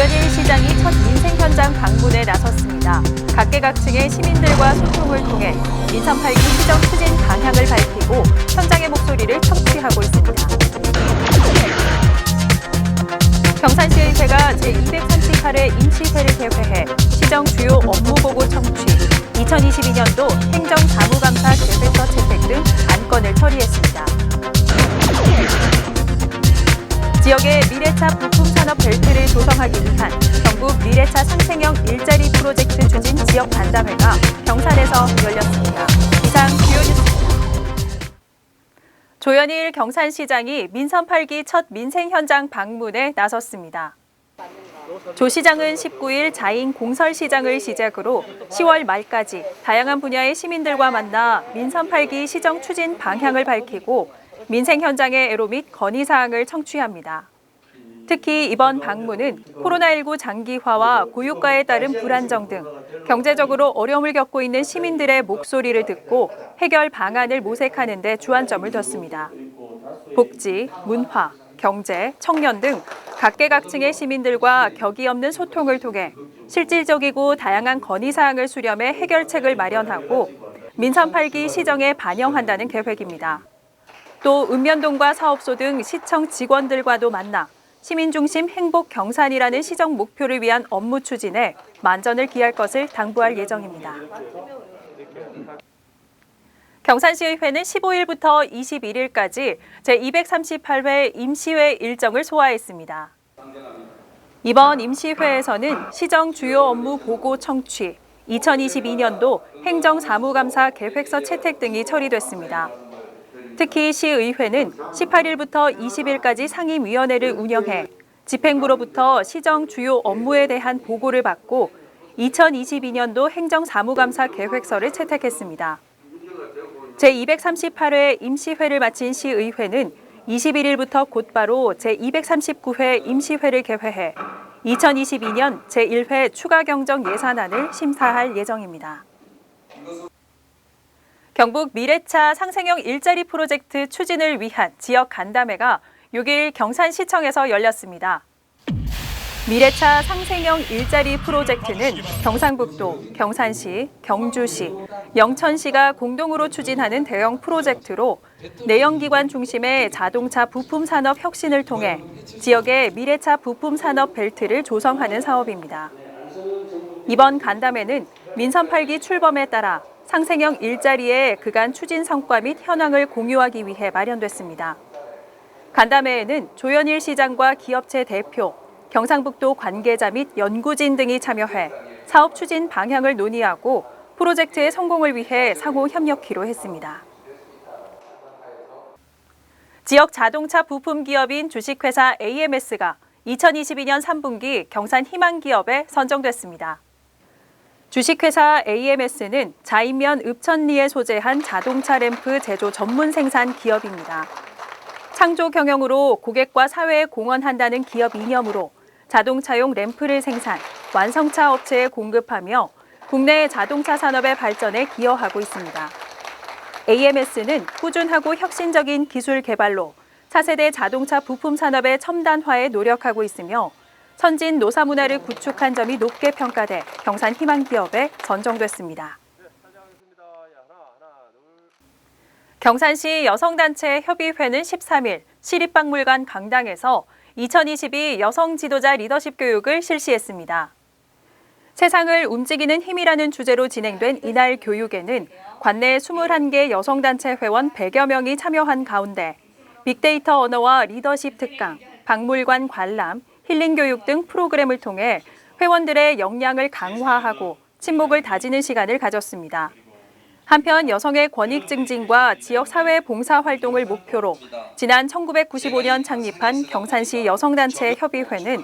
조현일 시장이 첫 민생 현장 방문에 나섰습니다. 각계각층의 시민들과 소통을 통해 민선 8기 시정 추진 방향을 밝히고 현장의 목소리를 청취하고 있습니다. 경산시의회가 제238회 임시회를 개회해 시정 주요 업무 보고 청취, 2022년도 행정사무감사 계획서 채택 등 안건을 처리했습니다. 지역의 미래차 부품 산업 벨트를 조성하기 위한 경북 미래차 상생형 일자리 프로젝트 추진 지역 간담회가 경산에서 열렸습니다. 이상 주요 뉴스입니다. 조현일 경산시장이 민선 8기 첫 민생 현장 방문에 나섰습니다. 조 시장은 19일 자인 공설시장을 시작으로 10월 말까지 다양한 분야의 시민들과 만나 민선 8기 시정 추진 방향을 밝히고 민생 현장의 애로 및 건의사항을 청취합니다. 특히 이번 방문은 코로나19 장기화와 고유가에 따른 불안정 등 경제적으로 어려움을 겪고 있는 시민들의 목소리를 듣고 해결 방안을 모색하는 데 주안점을 뒀습니다. 복지, 문화, 경제, 청년 등 각계각층의 시민들과 격이 없는 소통을 통해 실질적이고 다양한 건의사항을 수렴해 해결책을 마련하고 민선 8기 시정에 반영한다는 계획입니다. 또 읍면동과 사업소 등 시청 직원들과도 만나 시민 중심 행복 경산이라는 시정 목표를 위한 업무 추진에 만전을 기할 것을 당부할 예정입니다. 경산시의회는 15일부터 21일까지 제238회 임시회 일정을 소화했습니다. 이번 임시회에서는 시정 주요 업무 보고 청취, 2022년도 행정사무감사 계획서 채택 등이 처리됐습니다. 특히 시의회는 18일부터 20일까지 상임위원회를 운영해 집행부로부터 시정 주요 업무에 대한 보고를 받고 2022년도 행정사무감사 계획서를 채택했습니다. 제238회 임시회를 마친 시의회는 21일부터 곧바로 제239회 임시회를 개회해 2022년 제1회 추가 경정 예산안을 심사할 예정입니다. 경북 미래차 상생형 일자리 프로젝트 추진을 위한 지역 간담회가 6일 경산시청에서 열렸습니다. 미래차 상생형 일자리 프로젝트는 경상북도, 경산시, 경주시, 영천시가 공동으로 추진하는 대형 프로젝트로 내연기관 중심의 자동차 부품 산업 혁신을 통해 지역의 미래차 부품 산업 벨트를 조성하는 사업입니다. 이번 간담회는 민선 8기 출범에 따라 상생형 일자리의 그간 추진 성과 및 현황을 공유하기 위해 마련됐습니다. 간담회에는 조현일 시장과 기업체 대표, 경상북도 관계자 및 연구진 등이 참여해 사업 추진 방향을 논의하고 프로젝트의 성공을 위해 상호 협력키로 했습니다. 지역 자동차 부품 기업인 주식회사 AMS가 2022년 3분기 경산 희망 기업에 선정됐습니다. 주식회사 AMS는 자인면 읍천리에 소재한 자동차 램프 제조 전문 생산 기업입니다. 창조 경영으로 고객과 사회에 공헌한다는 기업 이념으로 자동차용 램프를 생산, 완성차 업체에 공급하며 국내 자동차 산업의 발전에 기여하고 있습니다. AMS는 꾸준하고 혁신적인 기술 개발로 차세대 자동차 부품 산업의 첨단화에 노력하고 있으며 선진 노사 문화를 구축한 점이 높게 평가돼 경산 희망 기업에 선정됐습니다. 경산시 여성단체 협의회는 13일 시립박물관 강당에서 2022 여성 지도자 리더십 교육을 실시했습니다. 세상을 움직이는 힘이라는 주제로 진행된 이날 교육에는 관내 21개 여성단체 회원 100여 명이 참여한 가운데 빅데이터 언어와 리더십 특강, 박물관 관람, 힐링 교육 등 프로그램을 통해 회원들의 역량을 강화하고 친목을 다지는 시간을 가졌습니다. 한편 여성의 권익 증진과 지역 사회 봉사 활동을 목표로 지난 1995년 창립한 경산시 여성단체 협의회는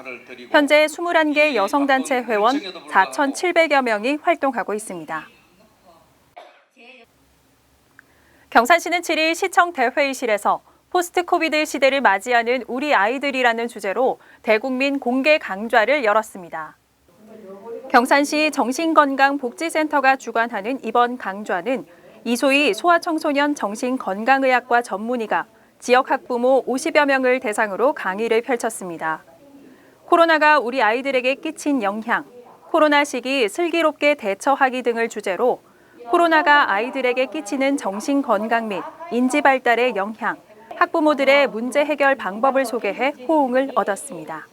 현재 21개 여성단체 회원 4,700여 명이 활동하고 있습니다. 경산시는 7일 시청 대회의실에서 포스트 코비드 시대를 맞이하는 우리 아이들이라는 주제로 대국민 공개 강좌를 열었습니다. 경산시 정신건강복지센터가 주관하는 이번 강좌는 이소희 소아청소년 정신건강의학과 전문의가 지역 학부모 50여 명을 대상으로 강의를 펼쳤습니다. 코로나가 우리 아이들에게 끼친 영향, 코로나 시기 슬기롭게 대처하기 등을 주제로 코로나가 아이들에게 끼치는 정신 건강 및 인지 발달에 영향, 학부모들의 문제 해결 방법을 소개해 호응을 얻었습니다.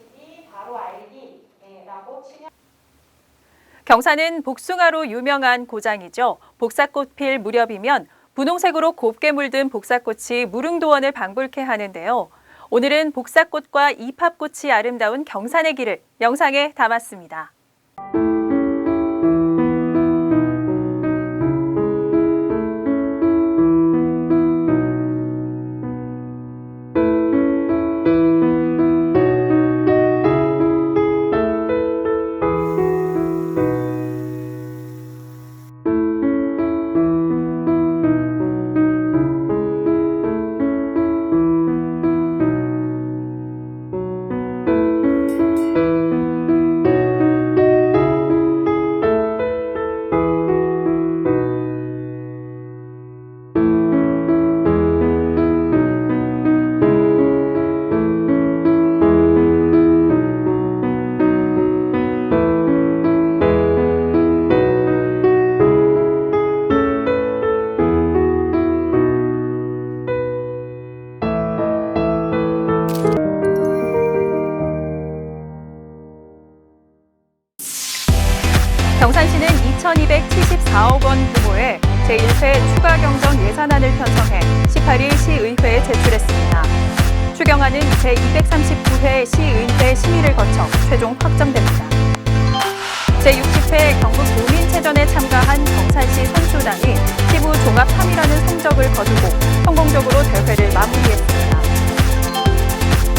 경산은 복숭아로 유명한 고장이죠. 복사꽃 필 무렵이면 분홍색으로 곱게 물든 복사꽃이 무릉도원을 방불케 하는데요. 오늘은 복사꽃과 이팝꽃이 아름다운 경산의 길을 영상에 담았습니다. 2,274억 원 규모의 제1회 추가 경정 예산안을 편성해 18일 시의회에 제출했습니다. 추경안은 제239회 시의회 심의를 거쳐 최종 확정됩니다. 제60회 경북 도민체전에 참가한 경산시 선수단이 피부 종합 3위라는 성적을 거두고 성공적으로 대회를 마무리했습니다.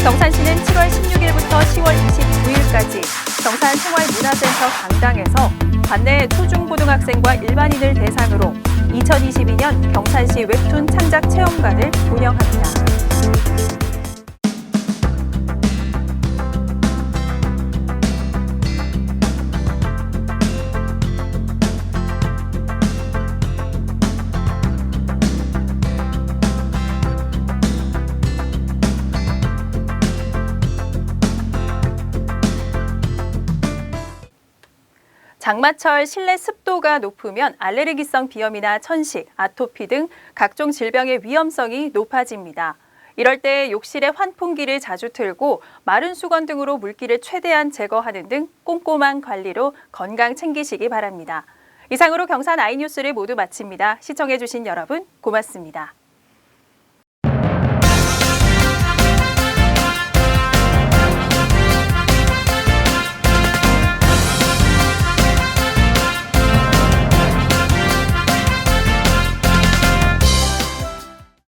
경산시는 7월 16일부터 10월 29일까지 경산 생활문화센터 강당에서 관내 초중고등학생과 일반인을 대상으로 2022년 경산시 웹툰 창작 체험관을 운영합니다. 장마철 실내 습도가 높으면 알레르기성 비염이나 천식, 아토피 등 각종 질병의 위험성이 높아집니다. 이럴 때 욕실에 환풍기를 자주 틀고 마른 수건 등으로 물기를 최대한 제거하는 등 꼼꼼한 관리로 건강 챙기시기 바랍니다. 이상으로 경산 아이뉴스를 모두 마칩니다. 시청해주신 여러분 고맙습니다.